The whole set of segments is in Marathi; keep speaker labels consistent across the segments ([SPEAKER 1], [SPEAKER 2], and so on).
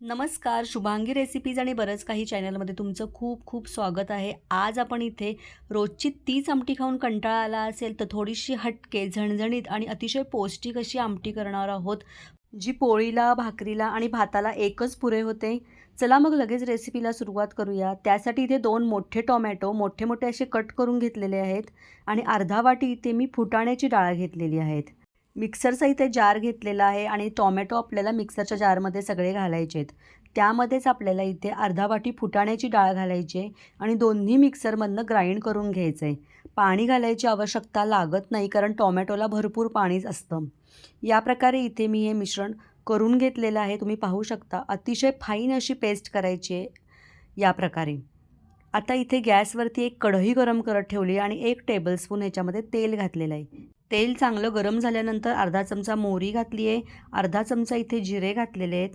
[SPEAKER 1] नमस्कार शुभांगी रेसिपीज आणि बरंच काही चॅनलमध्ये तुमचं खूप खूप स्वागत आहे. आज आपण इथे रोजची तीच आमटी खाऊन कंटाळा आला असेल तर थोडीशी हटके झणझणीत आणि अतिशय पौष्टिक अशी आमटी करणार आहोत जी पोळीला भाकरीला आणि भाताला एकच पुरे होते. चला मग लगेच रेसिपीला सुरुवात करूया. त्यासाठी इथे दोन मोठे टोमॅटो मोठे मोठे असे कट करून घेतलेले आहेत आणि अर्धा वाटी इथे मी फुटाण्याची डाळ घेतलेली आहेत. मिक्सरचा इथे जार घेतलेला आहे आणि टॉमॅटो आपल्याला मिक्सरच्या जारमध्ये सगळे घालायचे आहेत त्यामध्येच आपल्याला इथे अर्धा वाटी फुटाण्याची डाळ घालायची आहे आणि दोन्ही मिक्सरमधनं ग्राइंड करून घ्यायचं आहे. पाणी घालायची आवश्यकता लागत नाही कारण टॉमॅटोला भरपूर पाणीच असतं. या प्रकारे इथे मी हे मिश्रण करून घेतलेलं आहे. तुम्ही पाहू शकता अतिशय फाईन अशी पेस्ट करायची आहे या प्रकारे. आता इथे गॅसवरती एक कढई गरम करत ठेवली आणि एक टेबलस्पून ह्याच्यामध्ये तेल घातलेलं आहे. तेल चांगलं गरम झाल्यानंतर अर्धा चमचा मोहरी घातली आहे अर्धा चमचा इथे जिरे घातलेले आहेत.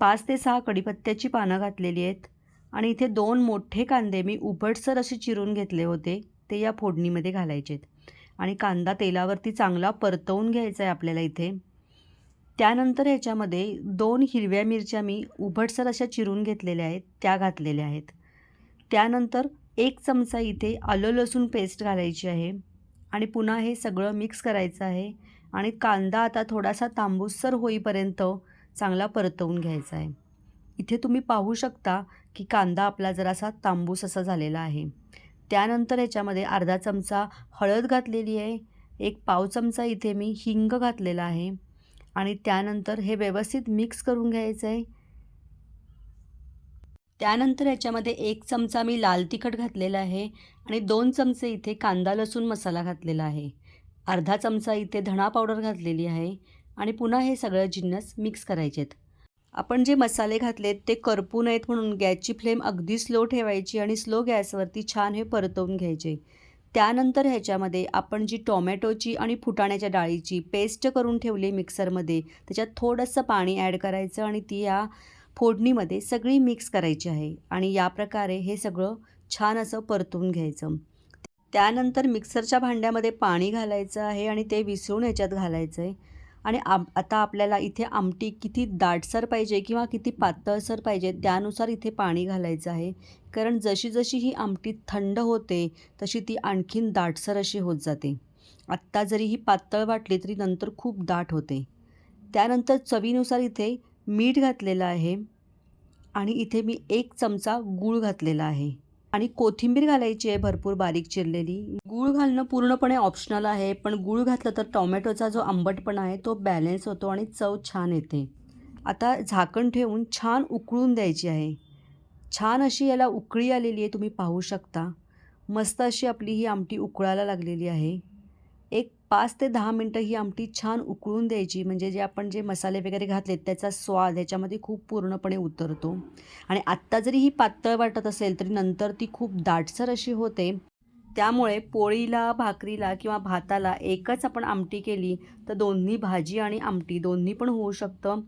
[SPEAKER 1] पाच ते सहा कढीपत्त्याची पानं घातलेली आहेत. आणि इथे दोन मोठे कांदे मी उभटसर असे चिरून घेतले होते. ते या फोडणीमध्ये घालायचे आहेत. आणि कांदा तेलावरती चांगला परतवून घ्यायचा आहे आपल्याला इथे. त्यानंतर ह्याच्यामध्ये दोन हिरव्या मिरच्या मी उभटसर अशा चिरून घेतलेल्या आहेत. त्या घातलेल्या आहेत. त्यानंतर एक चमचा इथे आलं लसूण पेस्ट घालायची आहे. आणि पुन्हा हे सगळं मिक्स करायचं आहे. आणि कांदा आता थोडासा तांबूसर होईपर्यंत चांगला परतवून घ्यायचा आहे. इथे तुम्ही पाहू शकता की कांदा आपला जरासा तांबूस असा झालेला आहे. त्यानंतर ह्याच्यामध्ये अर्धा चमचा हळद घातलेली आहे. एक पाव चमचा इथे मी हिंग घातलेला आहे. आणि त्यानंतर हे व्यवस्थित मिक्स करून घ्यायचं आहे. त्यानंतर याच्यामध्ये एक चमचा मी लाल तिखट घातलेला आहे आणि दोन चमचे इथे कांदा लसूण मसाला घातलेला आहे. अर्धा चमचा इथे धणा पावडर घातलेली आहे आणि पुन्हा हे सगळं जिन्नस मिक्स करायचे आहेत. आपण जे मसाले घातलेत ते करपू नयेत म्हणून गॅसची फ्लेम अगदी स्लो ठेवायची आणि स्लो गॅसवरती छान हे परतवून घ्यायचे. त्यानंतर ह्याच्यामध्ये आपण जी टोमॅटोची आणि फुटाण्याच्या डाळीची पेस्ट करून ठेवली मिक्सरमध्ये त्याच्यात थोडंसं पाणी ॲड करायचं आणि ती या फोडणीमध्ये सगळी मिक्स करायची आहे आणि या प्रकारे हे सगळं छान असं परतून घ्यायचं. त्यानंतर मिक्सरच्या भांड्यामध्ये पाणी घालायचं आहे आणि ते विसळून ह्याच्यात घालायचं आहे. आणि आम आता आपल्याला इथे आमटी किती दाटसर पाहिजे किंवा किती पातळसर पाहिजे त्यानुसार इथे पाणी घालायचं आहे. कारण जशी जशी ही आमटी थंड होते तशी ती आणखीन दाटसर अशी होत जाते. आत्ता जरी ही पातळ वाटली तरी नंतर खूप दाट होते. त्यानंतर चवीनुसार इथे मीठ घातलेलं आहे आणि इथे मी एक चमचा गूळ घातलेला आहे. आणि कोथिंबीर घालायची आहे भरपूर बारीक चिरलेली. गूळ घालणं पूर्णपणे ऑप्शनल आहे पण गूळ घातलं तर टॉमॅटोचा जो आंबटपणा आहे तो बॅलन्स होतो आणि चव छान येते. आता झाकण ठेवून छान उकळून द्यायची आहे. छान अशी याला उकळी आलेली आहे तुम्ही पाहू शकता. मस्त अशी आपली ही आमटी उकळायला लागलेली आहे. एक पाच ते दहा मिनटं ही आमटी छान उकळून द्यायची. म्हणजे जे आपण जे मसाले वगैरे घातलेत त्याचा स्वाद ह्याच्यामध्ये खूप पूर्णपणे उतरतो. आणि आत्ता जरी ही पातळ वाटत असेल तरी नंतर ती खूप दाटसर अशी होते. त्यामुळे पोळीला भाकरीला किंवा भाताला एकच आपण आमटी केली तर दोन्ही भाजी आणि आमटी दोन्ही पण होऊ शकतं.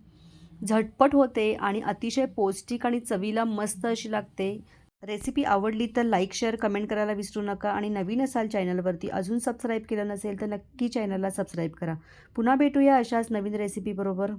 [SPEAKER 1] झटपट होते आणि अतिशय पौष्टिक आणि चवीला मस्त अशी लागते. रेसिपी आवडली तर लाईक शेअर कमेंट करायला विसरू नका आणि नवीन असाल चॅनलवरती अजून सबस्क्राईब केलं नसेल तर नक्की चॅनलला सबस्क्राईब करा. पुन्हा भेटूया अशाच नवीन रेसिपीबरोबर